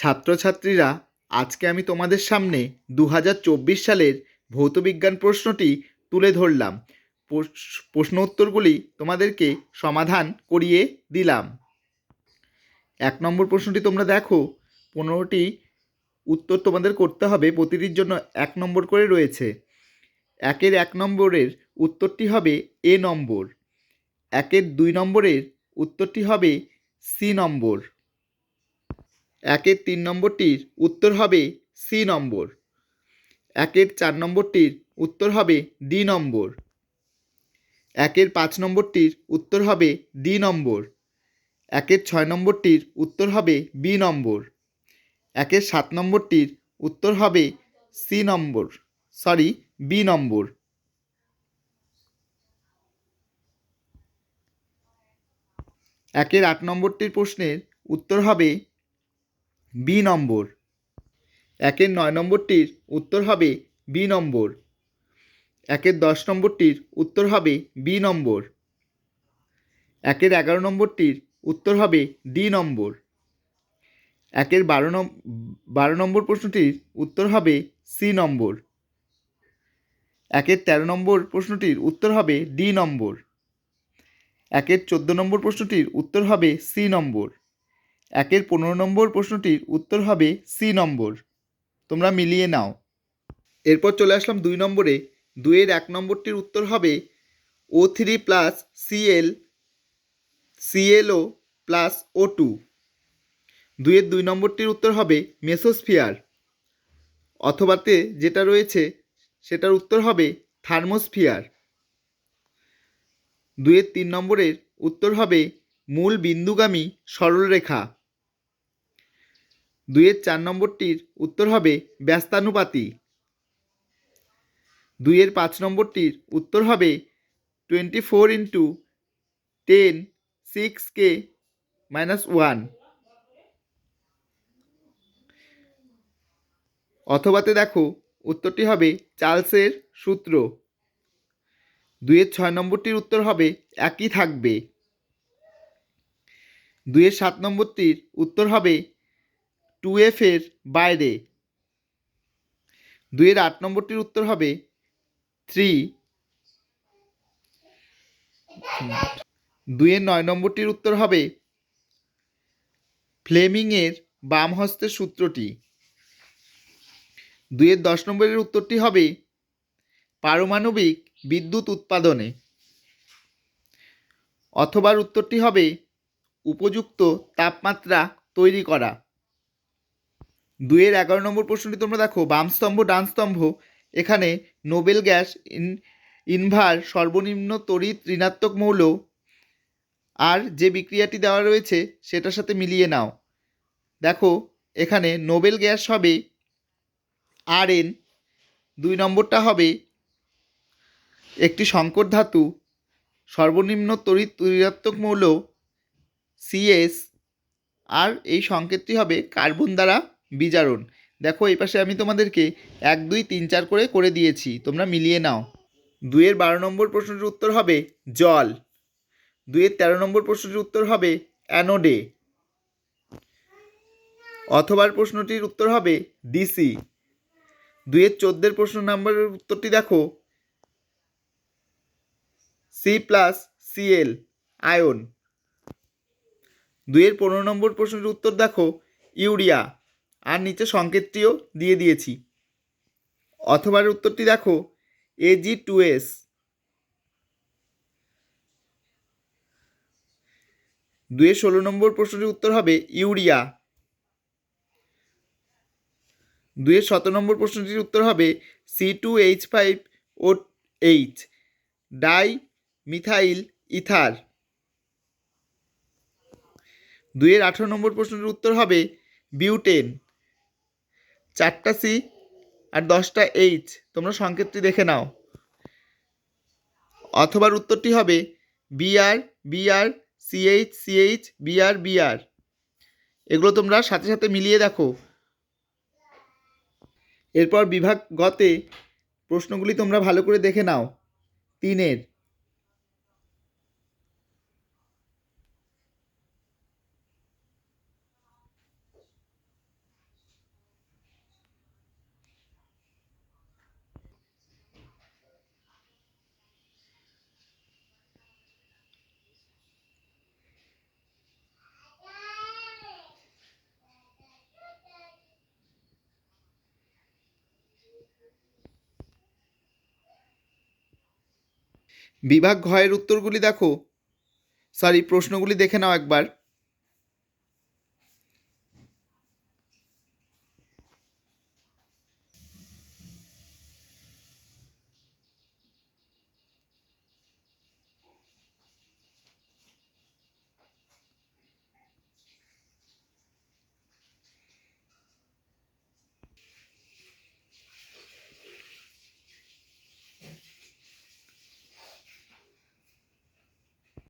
ছাত্রছাত্রীরা, আজকে আমি তোমাদের সামনে দু হাজার চব্বিশ সালের ভৌতবিজ্ঞান প্রশ্নটি তুলে ধরলাম। প্রশ্ন উত্তরগুলি তোমাদেরকে সমাধান করিয়ে দিলাম। এক নম্বর প্রশ্নটি তোমরা দেখো, পনেরোটি উত্তর তোমাদের করতে হবে, প্রতিটির জন্য এক নম্বর করে রয়েছে। একের এক নম্বরের উত্তরটি হবে এ নম্বর। একের দুই নম্বরের উত্তরটি হবে সি নম্বর। একের তিন নম্বরটির উত্তর হবে সি নম্বর। একের চার নম্বরটির উত্তর হবে ডি নম্বর। একের পাঁচ নম্বরটির উত্তর হবে ডি নম্বর। একের ছয় নম্বরটির উত্তর হবে বি নম্বর। একের সাত নম্বরটির উত্তর হবে সি নম্বর, সরি, বি নম্বর। একের আট নম্বরটির প্রশ্নের উত্তর হবে বি নম্বর। একের নয় নম্বরটির উত্তর হবে বি নম্বর। একের দশ নম্বরটির উত্তর হবে বি নম্বর। একের এগারো নম্বরটির উত্তর হবে ডি নম্বর। একের বারো বারো নম্বর প্রশ্নটির উত্তর হবে সি নম্বর। একের তেরো নম্বর প্রশ্নটির উত্তর হবে ডি নম্বর। একের চোদ্দ নম্বর প্রশ্নটির উত্তর হবে সি নম্বর। একের পনেরো নম্বর প্রশ্নটির উত্তর হবে সি নম্বর। তোমরা মিলিয়ে নাও। এরপর চলে আসলাম দুই নম্বরে। দুইয়ের এক নম্বরটির উত্তর হবে O three plus CL CLO plus O two দুইয়ের দুই নম্বরটির উত্তর হবে মেসোস্ফিয়ার। অথবাতে যেটা রয়েছে, সেটার উত্তর হবে থার্মোস্ফিয়ার। দুইয়ের তিন নম্বরের উত্তর হবে মূল বিন্দুগামী সরলরেখা। দুইয়ের চার নম্বরটির উত্তর হবে ব্যস্তানুপাতি। দুইয়ের পাঁচ নম্বরটির উত্তর হবে twenty four into ten six K minus one. অথবাতে দেখো, উত্তরটি হবে চার্লসের সূত্র। দুইয়ের ছয় নম্বরটির উত্তর হবে একই থাকবে। দুইয়ের সাত নম্বরটির উত্তর হবে টু এফ এর বাইরে। দুইয়ের আট নম্বরটির উত্তর হবে থ্রি। দুইয়ের নয় নম্বরটির উত্তর হবে ফ্লেমিংয়ের বাম হস্তের সূত্রটি। দুইয়ের দশ নম্বরের উত্তরটি হবে পারমাণবিক বিদ্যুৎ উৎপাদনে। অথবার উত্তরটি হবে উপযুক্ত তাপমাত্রা তৈরি করা। দুইয়ের এগারো নম্বর প্রশ্নটি তোমরা দেখো, বাম স্তম্ভ, ডান স্তম্ভ। এখানে নোবেল গ্যাস ইন, ইনভার সর্বনিম্ন তড়িৎ ঋণাত্মক মৌল। আর যে বিক্রিয়াটি দেওয়া রয়েছে, সেটার সাথে মিলিয়ে নাও। দেখো, এখানে নোবেল গ্যাস হবে আর এন দুই নম্বরটা হবে একটি সংকর ধাতু, সর্বনিম্ন তড়িৎ ঋণাত্মক মৌল, সিএস, আর এই সংকেতটি হবে কার্বন দ্বারা বিজারণ দেখো, এই পাশে আমি তোমাদেরকে এক, দুই, তিন, চার করে করে দিয়েছি। তোমরা মিলিয়ে নাও। দুইয়ের বারো নম্বর প্রশ্নটির উত্তর হবে জল। দুইয়ের তেরো নম্বর প্রশ্নটির উত্তর হবে অ্যানোডে। অথবার প্রশ্নটির উত্তর হবে ডিসি। দুইয়ের চোদ্দের প্রশ্ন নম্বরের উত্তরটি দেখো। সি প্লাস সিএল, আয়ন। দুইয়ের পনেরো নম্বর প্রশ্নের উত্তর দেখো, ইউরিয়া। আর নিচে সংকেতটিও দিয়ে দিয়েছি। অথবার উত্তরটি দেখো এজি টু এস দুয়ে ষোলো নম্বর প্রশ্নটির উত্তর হবে ইউরিয়া। দুইয়ের সতেরো নম্বর প্রশ্নটির উত্তর হবে C two H five O H dimethyl ether. দুইয়ের আঠেরো নম্বর প্রশ্নের উত্তর হবে বিউটেন। চারটা সি আর দশটা এইচ তোমরা সংকেতটি দেখে নাও। অথবার উত্তরটি হবে BR BR CH CH BR BR এগুলো তোমরা সাথে সাথে মিলিয়ে দেখো। এরপর বিভাগ গতে প্রশ্নগুলি তোমরা ভালো করে দেখে নাও। তিনের বিভাগ ঘয়ের উত্তরগুলি দেখো। সরি প্রশ্নগুলি দেখে নাও একবার।